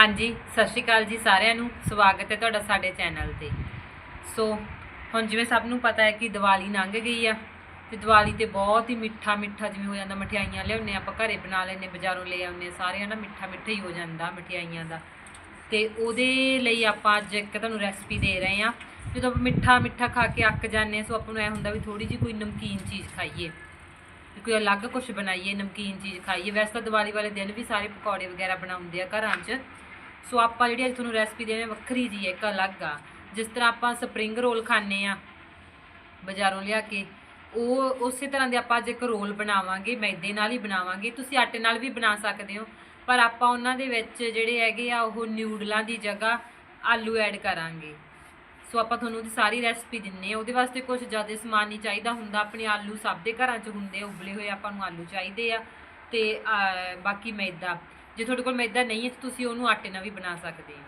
ਹਾਂਜੀ, ਸਤਿ ਸ਼੍ਰੀ ਅਕਾਲ ਜੀ ਸਾਰਿਆਂ ਨੂੰ। ਸਵਾਗਤ ਹੈ ਤੁਹਾਡਾ ਸਾਡੇ ਚੈਨਲ ਤੇ। ਸੋ, ਹੁਣ ਜਿਵੇਂ ਸਭ ਨੂੰ ਪਤਾ ਹੈ ਕਿ ਦੀਵਾਲੀ ਲੰਘ ਗਈ ਆ, ਤੇ ਦੀਵਾਲੀ ਤੇ ਬਹੁਤ ਹੀ ਮਿੱਠਾ ਮਿੱਠਾ ਜਿਵੇਂ ਹੋ ਜਾਂਦਾ, ਮਠਿਆਈਆਂ ਲਿਆਉਂਦੇ ਆਪਾਂ, ਘਰੇ ਬਣਾ ਲੈਂਦੇ ਬਾਜ਼ਾਰੋਂ ਲੈ ਆਉਂਦੇ ਸਾਰਿਆਂ ਦਾ ਮਿੱਠਾ ਮਿੱਠਾ ਹੀ ਹੋ ਜਾਂਦਾ ਮਠਿਆਈਆਂ ਦਾ। ਤੇ ਉਹਦੇ ਲਈ ਆਪਾਂ ਅੱਜ ਇੱਕ ਤੁਹਾਨੂੰ ਰੈਸਪੀ ਦੇ ਰਹੇ ਹਾਂ। ਜਦੋਂ ਆਪਾਂ ਮਿੱਠਾ ਮਿੱਠਾ ਖਾ ਕੇ ਅੱਕ ਜਾਂਦੇ ਹਾਂ, ਸੋ ਆਪਾਂ ਨੂੰ ਐ ਹੁੰਦਾ ਵੀ ਥੋੜੀ ਜਿਹੀ ਕੋਈ ਨਮਕੀਨ ਚੀਜ਼ ਖਾਈਏ। ਕੋਈ ਅਲੱਗ ਕੁਝ ਬਣਾਈਏ, ਨਮਕੀਨ ਚੀਜ਼ ਖਾਈਏ। ਵੈਸੇ ਤਾਂ ਦੀਵਾਲੀ ਵਾਲੇ ਦਿਨ ਵੀ ਸਾਰੇ ਪਕੌੜੇ ਵਗੈਰਾ ਬਣਾਉਂਦੇ ਆ ਘਰਾਂ 'ਚ। ਸੋ ਆਪਾਂ ਜਿਹੜੀ ਅੱਜ ਤੁਹਾਨੂੰ ਰੈਸਪੀ ਦੇਣੇ ਵੱਖਰੀ ਜੀ ਹੈ, ਇੱਕ ਅਲੱਗ ਆ। ਜਿਸ ਤਰ੍ਹਾਂ ਆਪਾਂ ਸਪਰਿੰਗ ਰੋਲ ਖਾਂਦੇ ਆ ਬਾਜ਼ਾਰੋਂ ਲਿਆ ਕੇ ਉਹ ਉਸੇ ਤਰ੍ਹਾਂ ਦੇ ਆਪਾਂ ਅੱਜ ਇੱਕ ਰੋਲ ਬਣਾਵਾਂਗੇ ਮੈਦੇ ਨਾਲ ਹੀ ਬਣਾਵਾਂਗੇ। ਤੁਸੀਂ ਆਟੇ ਨਾਲ ਵੀ ਬਣਾ ਸਕਦੇ ਹੋ ਪਰ ਆਪਾਂ ਉਹਨਾਂ ਦੇ ਵਿੱਚ ਜਿਹੜੇ ਹੈਗੇ ਆ ਉਹ ਨਿਊਡਲਾਂ ਦੀ ਜਗ੍ਹਾ ਆਲੂ ਐਡ ਕਰਾਂਗੇ। ਸੋ ਆਪਾਂ ਤੁਹਾਨੂੰ ਉਹਦੀ ਸਾਰੀ ਰੈਸਪੀ ਦਿੰਨੇ ਆ। ਉਹਦੇ ਵਾਸਤੇ ਕੁਝ ਜ਼ਿਆਦਾ ਸਮਾਨ ਨਹੀਂ ਚਾਹੀਦਾ ਹੁੰਦਾ। ਆਪਣੇ ਆਲੂ ਸਭ ਦੇ ਘਰਾਂ 'ਚ ਹੁੰਦੇ ਆ, ਉਬਲੇ ਹੋਏ ਆਪਾਂ ਨੂੰ ਆਲੂ ਚਾਹੀਦੇ ਆ। ਤੇ ਬਾਕੀ ਮੈਦਾ। ਜੇ ਤੁਹਾਡੇ ਕੋਲ ਮੈਦਾ ਨਹੀਂ ਹੈ ਤਾਂ ਤੁਸੀਂ ਉਹਨੂੰ ਆਟੇ ਨਾਲ ਵੀ ਬਣਾ ਸਕਦੇ ਹੋ।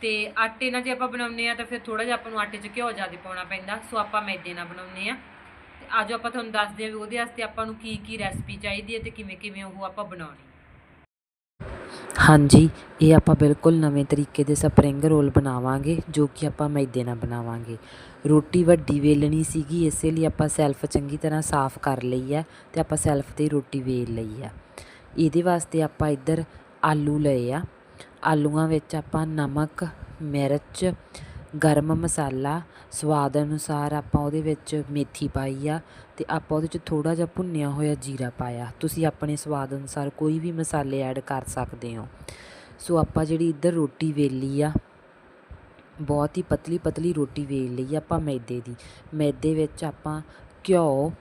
ਤੇ ਆਟੇ ਨਾਲ ਜੇ ਆਪਾਂ ਬਣਾਉਂਦੇ ਆ ਤਾਂ ਫਿਰ ਥੋੜਾ ਜਿਹਾ ਆਪਾਂ ਨੂੰ ਆਟੇ 'ਚ ਘਿਓ ਜ਼ਿਆਦਾ ਪਾਉਣਾ ਪੈਂਦਾ, ਸੋ ਆਪਾਂ ਮੈਦੇ ਨਾਲ ਬਣਾਉਂਦੇ ਆ ਤੇ ਅੱਜ ਆਪਾਂ ਤੁਹਾਨੂੰ ਦੱਸਦੇ ਆ ਵੀ ਉਹਦੇ ਵਾਸਤੇ ਆਪਾਂ ਨੂੰ ਕੀ ਕੀ ਰੈਸਪੀ ਚਾਹੀਦੀ ਹੈ ਤੇ ਕਿਵੇਂ ਕਿਵੇਂ ਉਹ ਆਪਾਂ ਬਣਾਉਣੀ ਹਾਂਜੀ, ਇਹ ਆਪਾਂ ਬਿਲਕੁਲ ਨਵੇਂ ਤਰੀਕੇ ਦੇ ਸਪਰਿੰਗ ਰੋਲ ਬਣਾਵਾਂਗੇ, ਜੋ ਕਿ ਆਪਾਂ ਮੈਦੇ ਨਾਲ ਬਣਾਵਾਂਗੇ। ਰੋਟੀ ਵੱਡੀ ਵੇਲਣੀ ਸੀਗੀ, ਇਸੇ ਲਈ ਆਪਾਂ ਸੈਲਫ ਚੰਗੀ ਤਰ੍ਹਾਂ ਸਾਫ਼ ਕਰ ਲਈ ਆ ਤੇ ਆਪਾਂ ਸੈਲਫ ਤੇ ਰੋਟੀ ਵੇਲ ਲਈ ਆ ਇਹਦੇ ਵਾਸਤੇ ਆਪਾਂ ਇੱਧਰ ਆਲੂ ਲਏ ਆ। ਆਲੂਆਂ ਵਿੱਚ ਆਪਾਂ ਨਮਕ, ਮਿਰਚ, ਗਰਮ ਮਸਾਲਾ, ਸਵਾਦ ਅਨੁਸਾਰ ਆਪਾਂ ਉਹਦੇ ਵਿੱਚ ਮੇਥੀ ਪਾਈ ਆ ਤੇ ਆਪਾਂ ਉਹਦੇ 'ਚ ਥੋੜਾ ਜਿਹਾ ਭੁੰਨਿਆ ਹੋਇਆ ਜੀਰਾ ਪਾਇਆ। ਤੁਸੀਂ ਆਪਣੇ ਸਵਾਦ ਅਨੁਸਾਰ ਕੋਈ ਵੀ ਮਸਾਲੇ ਐਡ ਕਰ ਸਕਦੇ ਹੋ। ਸੋ ਆਪਾਂ ਜਿਹੜੀ ਇੱਧਰ ਰੋਟੀ ਵੇਲੀ ਆ, ਬਹੁਤ ਹੀ ਪਤਲੀ ਪਤਲੀ ਰੋਟੀ ਵੇਲ ਲਈ ਆਪਾਂ ਮੈਦੇ ਦੀ। ਮੈਦੇ ਵਿੱਚ ਆਪਾਂ ਘਿਓ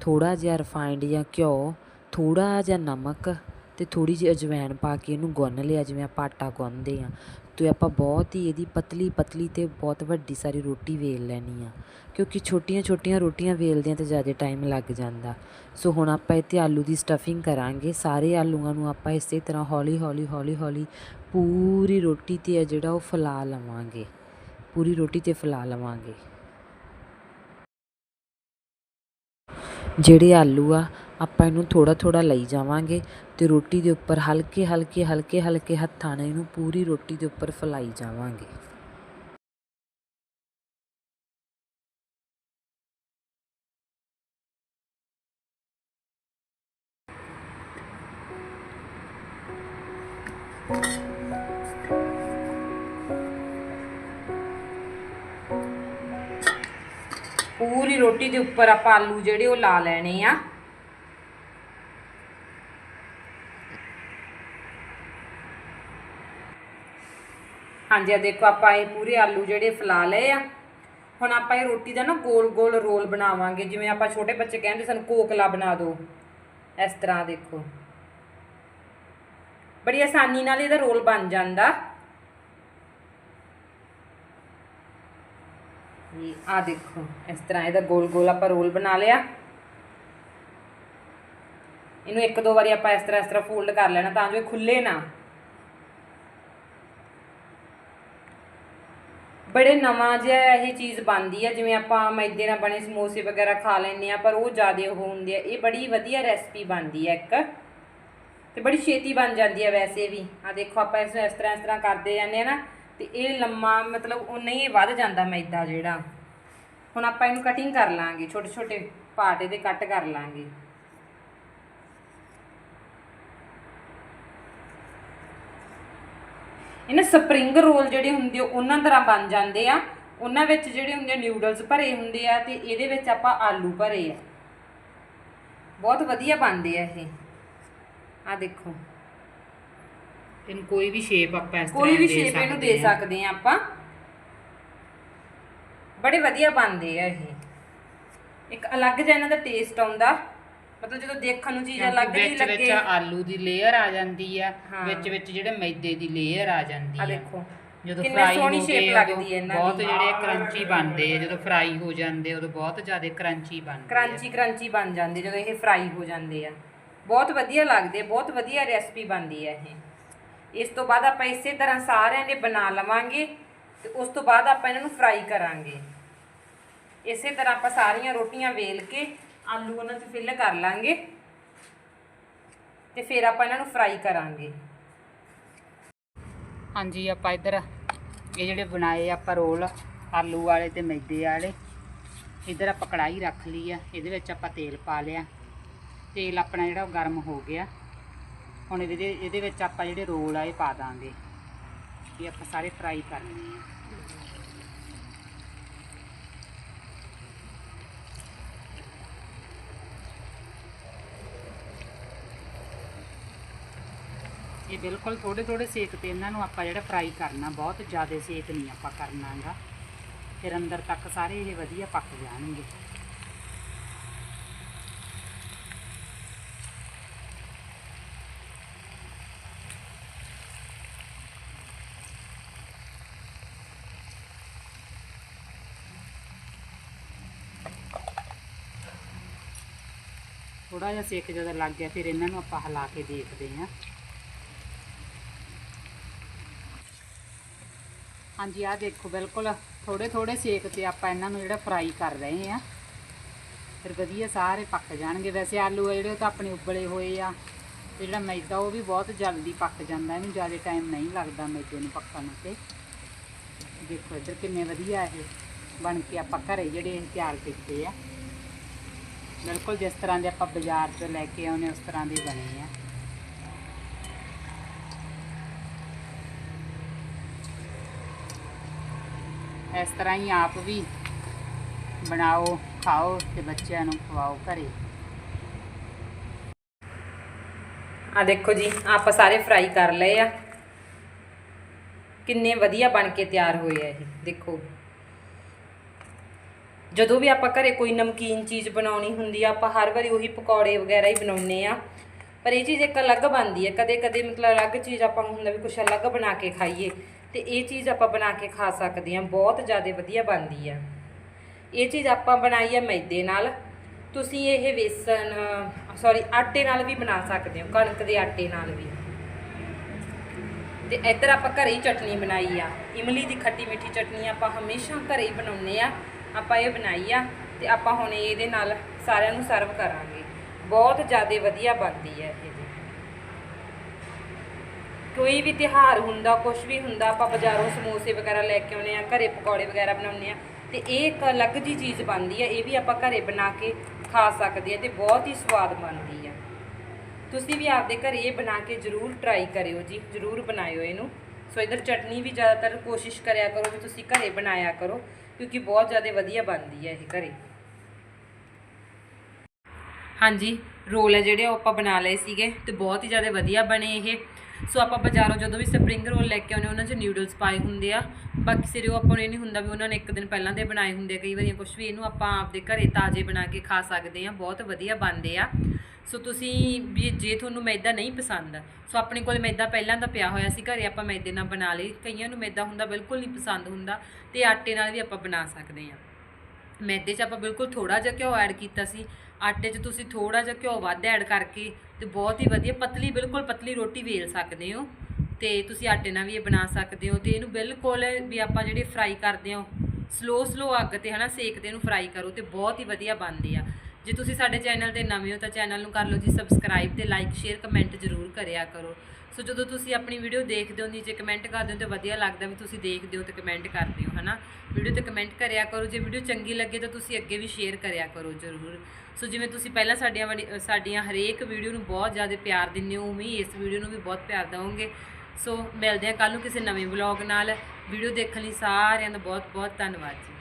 ਥੋੜਾ ਜਿਹਾ ਰਿਫਾਈਂਡ ਜਾਂ ਘਿਓ ਥੋੜ੍ਹਾ ਜਿਹਾ ਨਮਕ ਅਤੇ ਥੋੜ੍ਹੀ ਜਿਹੀ ਅਜਵਾਇਣ ਪਾ ਕੇ ਇਹਨੂੰ ਗੁੰਨ ਲਿਆ, ਜਿਵੇਂ ਆਪਾਂ ਆਟਾ ਗੁੰਨਦੇ ਹਾਂ। ਅਤੇ ਆਪਾਂ ਬਹੁਤ ਹੀ ਇਹਦੀ ਪਤਲੀ ਪਤਲੀ ਤੇ ਬਹੁਤ ਵੱਡੀ ਸਾਰੀ ਰੋਟੀ ਵੇਲ ਲੈਣੀ ਆ। ਕਿਉਂਕਿ ਛੋਟੀਆਂ ਛੋਟੀਆਂ ਰੋਟੀਆਂ ਵੇਲਦਿਆਂ ਤਾਂ ਜ਼ਿਆਦਾ ਟਾਈਮ ਲੱਗ ਜਾਂਦਾ। ਸੋ ਹੁਣ ਆਪਾਂ ਇੱਥੇ ਆਲੂ ਦੀ ਸਟਫਿੰਗ ਕਰਾਂਗੇ। ਸਾਰੇ ਆਲੂਆਂ ਨੂੰ ਆਪਾਂ ਇਸੇ ਤਰ੍ਹਾਂ ਹੌਲੀ ਹੌਲੀ ਹੌਲੀ ਹੌਲੀ ਪੂਰੀ ਰੋਟੀ ਤੇ ਆ ਜਿਹੜਾ ਉਹ ਫੈਲਾ ਲਵਾਂਗੇ। ਪੂਰੀ ਰੋਟੀ ਤੇ ਫੈਲਾ ਲਵਾਂਗੇ। ਜਿਹੜੇ ਆਲੂ ਆ ਆਪਾਂ ਇਹਨੂੰ ਥੋੜ੍ਹਾ ਥੋੜ੍ਹਾ ਲਈ ਜਾਵਾਂਗੇ ਅਤੇ ਰੋਟੀ ਦੇ ਉੱਪਰ ਹਲਕੇ ਹਲਕੇ ਹਲਕੇ ਹਲਕੇ ਹੱਥਾਂ ਨਾਲ ਇਹਨੂੰ ਪੂਰੀ ਰੋਟੀ ਦੇ ਉੱਪਰ ਫੈਲਾਈ ਜਾਵਾਂਗੇ। ਪੂਰੀ ਰੋਟੀ ਦੇ ਉੱਪਰ ਆਪਾਂ ਆਲੂ ਜਿਹੜੇ ਉਹ ਲਾ ਲੈਣੇ ਆ। ਹਾਂਜੀ, ਆ ਦੇਖੋ, ਆਪਾਂ ਇਹ ਪੂਰੇ ਆਲੂ ਜਿਹੜੇ ਫਲਾ ਲਏ ਆ। ਹੁਣ ਆਪਾਂ ਇਹ ਰੋਟੀ ਦਾ ਨਾ ਗੋਲ ਗੋਲ ਰੋਲ ਬਣਾਵਾਂਗੇ। ਜਿਵੇਂ ਆਪਾਂ ਛੋਟੇ ਬੱਚੇ ਕਹਿੰਦੇ ਸਾਨੂੰ, ਕੋਕਲਾ ਬਣਾ ਦਿਓ ਇਸ ਤਰ੍ਹਾਂ ਦੇਖੋ। ਬੜੀ ਆਸਾਨੀ ਨਾਲ ਇਹਦਾ ਰੋਲ ਬਣ ਜਾਂਦਾ। ਇਹ ਆ ਦੇਖੋ, ਇਸ ਤਰ੍ਹਾਂ ਇਹਦਾ ਗੋਲ ਗੋਲ ਆਪਾਂ ਰੋਲ ਬਣਾ ਲਿਆ। ਇਹਨੂੰ ਇੱਕ ਦੋ ਵਾਰੀ ਆਪਾਂ ਇਸ ਤਰ੍ਹਾਂ ਇਸ ਤਰ੍ਹਾਂ ਫੋਲਡ ਕਰ ਲੈਣਾ ਤਾਂ ਜੋ ਇਹ ਖੁੱਲੇ ਨਾ। ਬੜੇ ਨਵਾਂ ਜਿਹਾ ਇਹ ਚੀਜ਼ ਬਣਦੀ ਹੈ ਜਿਵੇਂ ਆਪਾਂ ਮੈਦੇ ਨਾਲ ਬਣੇ ਸਮੋਸੇ ਵਗੈਰਾ ਖਾ ਲੈਂਦੇ ਆ, ਪਰ ਉਹ ਜ਼ਿਆਦਾ ਉਹ ਹੁੰਦੇ ਆ। ਇਹ ਬੜੀ ਵਧੀਆ ਰੈਸਪੀ ਬਣਦੀ ਹੈ ਇੱਕ। ਤੇ ਬੜੀ ਛੇਤੀ ਬਣ ਜਾਂਦੀ ਆ ਵੈਸੇ ਵੀ। ਆ ਦੇਖੋ, ਆਪਾਂ ਇਸ ਨੂੰ ਇਸ ਤਰ੍ਹਾਂ ਇਸ ਤਰ੍ਹਾਂ ਕਰਦੇ ਜਾਂਦੇ ਆ ਨਾ, ਤੇ ਇਹ ਲੰਮਾ ਮਤਲਬ ਉਹ ਨਹੀਂ ਵੱਧ ਜਾਂਦਾ ਮੈਦਾ ਜਿਹੜਾ। ਹੁਣ ਆਪਾਂ ਇਹਨੂੰ ਕਟਿੰਗ ਕਰ ਲਾਂਗੇ ਛੋਟੇ ਛੋਟੇ ਪਾਰਟ ਇਹਦੇ ਕੱਟ ਕਰ ਲਾਂਗੇ। ਇਹਨਾਂ ਸਪਰਿੰਗ ਰੋਲ ਜਿਹੜੇ ਹੁੰਦੇ ਆ, ਉਹਨਾਂ ਤਰ੍ਹਾਂ ਬਣ ਜਾਂਦੇ ਆ। ਉਹਨਾਂ ਵਿੱਚ ਜਿਹੜੇ ਹੁੰਦੇ ਨਿਊਡਲਸ ਭਰੇ ਹੁੰਦੇ ਆ ਤੇ ਇਹਦੇ ਵਿੱਚ ਆਪਾਂ ਆਲੂ ਭਰੇ ਆ। ਬਹੁਤ ਵਧੀਆ ਬਣਦੇ ਆ ਇਹ। ਆ ਦੇਖੋ। ਇਹਨੂੰ ਕੋਈ ਵੀ ਸ਼ੇਪ ਆਪਾਂ ਇਸ ਤਰ੍ਹਾਂ ਕੋਈ ਵੀ ਸ਼ੇਪ ਇਹਨੂੰ ਦੇ। ਸਕਦੇ ਆ ਆਪਾਂ। ਬੜੇ ਵਧੀਆ ਬਣਦੇ ਆ ਇਹ। ਇੱਕ ਅਲੱਗ ਜਿਹਾ ਇਹਨਾਂ ਦਾ ਟੇਸਟ ਆਉਂਦਾ। ਮਤਲਬ ਜਦੋਂ ਦੇਖਣ ਨੂੰ ਚੀਜ਼ ਅਲੱਗ ਜਿਹੀ ਵਿੱਚ ਵਿੱਚ ਲੱਗੇ। ਆਲੂ ਦੀ ਲੇਅਰ ਆ ਜਾਂਦੀ ਆ ਹਾਂ। ਵਿੱਚ ਵਿੱਚ ਜਿਹੜੇ ਮੈਦੇ ਦੀ ਲੇਅਰ ਆ ਜਾਂਦੀ ਆ ਆ। ਦੇਖੋ ਜਦੋਂ ਕਿੰਨੀ ਫਰਾਈ ਸੋਹਣੀ ਹੋ shape ਗਏ ਲੱਗਦੀ ਹੈ ਇਹਨਾਂ ਬਹੁਤ ਦੀ। ਜਿਹੜੇ ਕਰੰਚੀ ਬਣਦੇ ਆ ਜਦੋਂ ਫਰਾਈ ਹੋ ਜਾਂਦੇ ਉਦੋਂ ਬਹੁਤ ਜ਼ਿਆਦਾ ਕਰੰਚੀ ਬਣਦੇ ਆ। ਕ੍ਰੰਚੀ ਕ੍ਰੰਚੀ ਬਣ ਜਾਂਦੇ ਜਦੋਂ ਇਹ ਫਰਾਈ ਹੋ ਜਾਂਦੇ ਆ। ਬਹੁਤ ਵਧੀਆ ਲੱਗਦੇ ਬਹੁਤ ਵਧੀਆ ਰੈਸਪੀ ਬਣਦੀ ਹੈ ਇਹ। ਇਸ ਤੋਂ ਬਾਅਦ ਆਪਾਂ ਇਸੇ ਤਰ੍ਹਾਂ ਸਾਰਿਆਂ ਦੇ ਬਣਾ ਲਵਾਂਗੇ ਤੇ ਉਸ ਤੋਂ ਬਾਅਦ ਆਪਾਂ ਇਹਨਾਂ ਨੂੰ ਫਰਾਈ ਕਰਾਂਗੇ। ਇਸੇ ਤਰ੍ਹਾਂ ਆਪਾਂ ਸਾਰੀਆਂ ਰੋਟੀਆਂ ਵੇਲ ਕੇ ਆਲੂ ਉਹਨਾਂ 'ਚ ਫਿਲ ਕਰ ਲਾਂਗੇ ਤੇ ਫਿਰ ਆਪਾਂ ਇਹਨਾਂ ਨੂੰ ਫਰਾਈ ਕਰਾਂਗੇ। ਹਾਂਜੀ, ਆਪਾਂ ਇੱਧਰ ਇਹ ਜਿਹੜੇ ਬਣਾਏ ਆਪਾਂ ਰੋਲ, ਆਲੂ ਵਾਲੇ ਤੇ ਮੈਦੇ ਵਾਲੇ, ਇੱਧਰ ਆਪਾਂ ਕੜਾਈ ਰੱਖ ਲਈ ਆ, ਇਹਦੇ ਵਿੱਚ ਆਪਾਂ ਤੇਲ ਪਾ ਲਿਆ। ਤੇਲ ਆਪਣਾ ਜਿਹੜਾ ਉਹ ਗਰਮ ਹੋ ਗਿਆ। ਹੁਣ ਇਹਦੇ ਇਹਦੇ ਵਿੱਚ ਆਪਾਂ ਜਿਹੜੇ ਰੋਲ ਆ ਇਹ ਪਾ ਦਾਂਗੇ। ਇਹ ਆਪਾਂ ਸਾਰੇ ਫਰਾਈ ਕਰਨੇ ਆ। ਇਹ ਬਿਲਕੁਲ ਥੋੜੇ ਥੋੜੇ ਸੇਕ ਤੇ ਇਹਨਾਂ ਨੂੰ ਆਪਾਂ ਜਿਹੜਾ ਫਰਾਈ ਕਰਨਾ, ਬਹੁਤ ਜ਼ਿਆਦਾ ਸੇਕ ਨਹੀਂ ਆਪਾਂ ਕਰਨਾਗਾ ਫਿਰ ਅੰਦਰ ਤੱਕ ਸਾਰੇ ਇਹ ਵਧੀਆ ਪੱਕ ਜਾਣਗੇ। ਥੋੜਾ ਜਿਹਾ ਸੇਕ ਜਦੋਂ ਲੱਗ ਗਿਆ, ਫਿਰ ਇਹਨਾਂ ਨੂੰ ਆਪਾਂ ਹਿਲਾ ਕੇ ਦੇਖਦੇ ਹਾਂ। ਹਾਂਜੀ ਆ ਦੇਖੋ, ਬਿਲਕੁਲ ਥੋੜੇ ਥੋੜੇ ਸੇਕ ਤੇ ਆਪਾਂ ਇਹਨਾਂ ਨੂੰ ਜਿਹੜਾ ਫਰਾਈ ਕਰ ਰਹੇ ਆ ਫਿਰ ਵਧੀਆ ਸਾਰੇ ਪੱਕ ਜਾਣਗੇ। ਵੈਸੇ ਆਲੂ ਆ ਜਿਹੜੇ, ਉਹ ਤਾਂ ਆਪਣੇ ਉਬਲੇ ਹੋਏ ਆ ਤੇ ਜਿਹੜਾ ਮੈਦਾ, ਉਹ ਵੀ ਬਹੁਤ ਜਲਦੀ ਪੱਕ ਜਾਂਦਾ। ਇਹਨੂੰ ਜ਼ਿਆਦਾ ਟਾਈਮ ਨਹੀਂ ਲੱਗਦਾ ਮੈਦੇ ਨੂੰ ਪੱਕਣ ਤੇ ਦੇਖੋ ਇੱਧਰ ਕਿੰਨੇ ਵਧੀਆ ਇਹ ਬਣ ਕੇ ਆਪਾਂ ਘਰੇ ਜਿਹੜੇ ਇਹ ਤਿਆਰ ਕੀਤੇ ਆ। ਬਿਲਕੁਲ ਜਿਸ ਤਰ੍ਹਾਂ ਦੇ ਆਪਾਂ ਬਾਜ਼ਾਰ ਤੋਂ ਲੈ ਕੇ ਆਉਨੇ ਉਸ ਤਰ੍ਹਾਂ ਦੇ ਬਣੇ ਆ। ਇਸ ਤਰ੍ਹਾਂ ਹੀ ਆਪ ਵੀ ਬਣਾਓ, ਖਾਓ ਤੇ ਬੱਚਿਆਂ ਨੂੰ ਖਵਾਓ ਘਰੇ। ਆ ਦੇਖੋ ਜੀ, ਆਪਾਂ ਸਾਰੇ ਫਰਾਈ ਕਰ ਲਏ ਆ। ਕਿੰਨੇ ਵਧੀਆ ਬਣ ਕੇ ਤਿਆਰ ਹੋਏ ਆ ਇਹ, ਦੇਖੋ। ਜਦੋਂ ਵੀ ਆਪਾਂ ਘਰੇ ਕੋਈ ਨਮਕੀਨ ਚੀਜ਼ ਬਣਾਉਣੀ ਹੁੰਦੀ ਆ, ਆਪਾਂ ਹਰ ਵਾਰੀ ਉਹੀ ਪਕੌੜੇ ਵਗੈਰਾ ਹੀ ਬਣਾਉਨੇ ਆ। ਪਰ ਇਹ ਚੀਜ਼ ਇੱਕ ਅਲੱਗ ਬਣਦੀ ਹੈ ਕਦੇ ਕਦੇ ਮਤਲਬ ਅਲੱਗ ਚੀਜ਼ ਆਪਾਂ ਨੂੰ ਹੁੰਦਾ ਵੀ ਕੁਝ ਅਲੱਗ ਬਣਾ ਕੇ ਖਾਈਏ। ਤੇ ਇਹ ਚੀਜ਼ ਆਪਾਂ ਬਣਾ ਕੇ ਖਾ ਸਕਦੇ ਹਾਂ, ਬਹੁਤ ਜ਼ਿਆਦਾ ਵਧੀਆ ਬਣਦੀ ਆ। ਇਹ ਚੀਜ਼ ਆਪਾਂ ਬਣਾਈ ਆ ਮੈਦੇ ਨਾਲ। ਤੁਸੀਂ ਇਹ ਵੇਸਣ ਸੌਰੀ ਆਟੇ ਨਾਲ ਵੀ ਬਣਾ ਸਕਦੇ ਹੋ, ਕਣਕ ਦੇ ਆਟੇ ਨਾਲ ਵੀ। ਤੇ ਇੱਧਰ ਆਪਾਂ ਘਰੇ ਹੀ ਚਟਨੀ ਬਣਾਈ ਆ। ਇਮਲੀ ਦੀ ਖੱਟੀ ਮਿੱਠੀ ਚਟਨੀ ਆਪਾਂ ਹਮੇਸ਼ਾ ਘਰੇ ਹੀ ਬਣਾਉਂਦੇ ਆ। ਆਪਾਂ ਇਹ ਬਣਾਈ ਆ ਤੇ ਆਪਾਂ ਹੁਣ ਇਹਦੇ ਨਾਲ ਸਾਰਿਆਂ ਨੂੰ ਸਰਵ ਕਰਾਂਗੇ। ਬਹੁਤ ਜ਼ਿਆਦਾ ਵਧੀਆ ਬਣਦੀ ਹੈ ਇਹ। ਜੀ ਕੋਈ ਵੀ ਤਿਹਾਰ ਹੁੰਦਾ ਕੁਝ ਵੀ ਹੁੰਦਾ, ਆਪਾਂ ਬਾਜ਼ਾਰੋਂ ਸਮੋਸੇ ਵਗੈਰਾ ਲੈ ਕੇ ਆਉਨੇ ਆ ਘਰੇ ਪਕੌੜੇ ਵਗੈਰਾ ਬਣਾਉਂਦੇ ਆ ਤੇ ਇਹ ਇੱਕ ਅਲੱਗ ਜੀ ਚੀਜ਼ ਬਣਦੀ ਹੈ, ਇਹ ਵੀ ਆਪਾਂ ਘਰੇ ਬਣਾ ਕੇ ਖਾ ਸਕਦੇ ਆ ਤੇ ਬਹੁਤ ਹੀ ਸਵਾਦ ਬਣਦੀ ਆ ਤੁਸੀਂ ਵੀ ਆਪਦੇ ਘਰੇ ਇਹ ਬਣਾ ਕੇ ਜ਼ਰੂਰ ਟਰਾਈ ਕਰਿਓ ਜੀ, ਜ਼ਰੂਰ ਬਣਾਇਓ ਇਹਨੂੰ। ਸੋ ਇਧਰ ਚਟਨੀ ਵੀ ਜ਼ਿਆਦਾਤਰ ਕੋਸ਼ਿਸ਼ ਕਰਿਆ ਕਰੋ ਵੀ ਤੁਸੀਂ ਘਰੇ ਬਣਾਇਆ ਕਰੋ, ਕਿਉਂਕਿ ਬਹੁਤ ਜ਼ਿਆਦਾ ਵਧੀਆ ਬਣਦੀ ਹੈ ਇਹ ਘਰੇ। ਹਾਂਜੀ, ਰੋਲ ਹੈ ਜਿਹੜੇ ਉਹ ਆਪਾਂ ਬਣਾ ਲਏ ਸੀਗੇ ਤੇ ਬਹੁਤ ਹੀ ਜ਼ਿਆਦਾ ਵਧੀਆ ਬਣੇ ਇਹ। ਸੋ ਆਪਾਂ ਬਾਜ਼ਾਰੋਂ ਜਦੋਂ ਵੀ ਸਪਰਿੰਗ ਰੋਲ ਲੈ ਕੇ ਆਉਂਦੇ ਉਹਨਾਂ 'ਚ ਨਿਊਡਲਸ ਪਾਏ ਹੁੰਦੇ ਆ। ਬਾਕੀ ਸਿਰੇ ਉਹ ਆਪਾਂ ਨੂੰ ਇਹ ਨਹੀਂ ਹੁੰਦਾ ਵੀ ਉਹਨਾਂ ਨੇ ਇੱਕ ਦਿਨ ਪਹਿਲਾਂ ਦੇ ਬਣਾਏ ਹੁੰਦੇ ਆ, ਕਈ ਵਾਰੀ ਕੁਝ ਵੀ ਇਹਨੂੰ ਆਪਾਂ ਆਪਦੇ ਘਰੇ ਤਾਜ਼ੇ ਬਣਾ ਕੇ ਖਾ ਸਕਦੇ ਆ ਬਹੁਤ ਵਧੀਆ ਬਣਦੇ ਆ। ਸੋ ਤੁਸੀਂ ਵੀ ਜੇ ਤੁਹਾਨੂੰ ਮੈਦਾ ਨਹੀਂ ਪਸੰਦ, ਸੋ ਆਪਣੇ ਕੋਲ ਮੈਦਾ ਪਹਿਲਾਂ ਤਾਂ ਪਿਆ ਹੋਇਆ ਸੀ, ਘਰੇ ਆਪਾਂ ਮੈਦੇ ਨਾਲ ਬਣਾ ਲਈ। ਕਈਆਂ ਨੂੰ ਮੈਦਾ ਹੁੰਦਾ ਬਿਲਕੁਲ ਨਹੀਂ ਪਸੰਦ ਹੁੰਦਾ ਤੇ ਆਟੇ ਨਾਲ ਵੀ ਆਪਾਂ ਬਣਾ ਸਕਦੇ ਆ ਮੈਦੇ 'ਚ ਆਪਾਂ ਬਿਲਕੁਲ ਥੋੜਾ ਜਿਹਾ ਘਿਓ ਐਡ ਕੀਤਾ ਸੀ ਆਟੇ 'ਚ ਤੁਸੀਂ ਥੋੜਾ ਜਿਹਾ ਘਿਓ ਵੱਧ ਐਡ ਕਰਕੇ ਤੇ ਬਹੁਤ ਹੀ ਵਧੀਆ ਪਤਲੀ, ਬਿਲਕੁਲ ਪਤਲੀ ਰੋਟੀ ਵੇਲ ਸਕਦੇ ਹੋ। ਤੇ ਤੁਸੀਂ ਆਟੇ ਨਾਲ ਵੀ ਇਹ ਬਣਾ ਸਕਦੇ ਹੋ ਤੇ ਇਹਨੂੰ ਬਿਲਕੁਲ ਵੀ ਆਪਾਂ ਜਿਹੜੇ ਫਰਾਈ ਕਰਦੇ ਹਾਂ ਸਲੋ ਸਲੋ ਅੱਗ ਤੇ ਹਨਾ ਸੇਕ ਤੇ ਇਹਨੂੰ ਫਰਾਈ ਕਰੋ ਤੇ ਬਹੁਤ ਹੀ ਵਧੀਆ ਬਣਦੀ ਆ। ਜੇ ਤੁਸੀਂ ਸਾਡੇ ਚੈਨਲ ਤੇ ਨਵੇਂ ਹੋ ਤਾਂ ਚੈਨਲ ਨੂੰ ਕਰ ਲਓ ਜੀ ਸਬਸਕ੍ਰਾਈਬ ਤੇ ਲਾਈਕ ਸ਼ੇਅਰ ਕਮੈਂਟ ਜ਼ਰੂਰ ਕਰਿਆ ਕਰੋ। ਸੋ ਜਦੋਂ ਤੁਸੀਂ ਆਪਣੀ ਵੀਡੀਓ ਦੇਖਦੇ ਹੋ, ਨੀਚੇ ਕਮੈਂਟ ਕਰਦੇ ਹੋ ਤੇ ਵਧੀਆ ਲੱਗਦਾ ਵੀ ਤੁਸੀਂ ਦੇਖਦੇ ਹੋ ਤੇ ਕਮੈਂਟ ਕਰਦੇ ਹੋ, ਹਨਾ? ਵੀਡੀਓ ਤੇ ਕਮੈਂਟ ਕਰਿਆ ਕਰੋ, ਜੇ ਵੀਡੀਓ ਚੰਗੀ ਲੱਗੇ ਤਾਂ ਤੁਸੀਂ ਅੱਗੇ ਵੀ ਸ਼ੇਅਰ ਕਰਿਆ ਕਰੋ ਜ਼ਰੂਰ। ਸੋ ਜਿਵੇਂ ਤੁਸੀਂ ਪਹਿਲਾਂ ਸਾਡੀਆਂ ਵਾਲੀ- ਸਾਡੀਆਂ ਹਰੇਕ ਵੀਡੀਓ ਨੂੰ ਬਹੁਤ ਜ਼ਿਆਦਾ ਪਿਆਰ ਦਿੰਦੇ ਹੋ, ਉਵੇਂ ਇਸ ਵੀਡੀਓ ਨੂੰ ਵੀ ਬਹੁਤ ਪਿਆਰ ਦਿਓਗੇ ਸੋ ਮਿਲਦੇ ਹਾਂ ਕੱਲ ਨੂੰ ਕਿਸੇ ਨਵੇਂ ਵਲੌਗ ਨਾਲ। ਵੀਡੀਓ ਦੇਖਣ ਲਈ ਸਾਰਿਆਂ ਦਾ ਬਹੁਤ ਬਹੁਤ ਧੰਨਵਾਦ ਜੀ।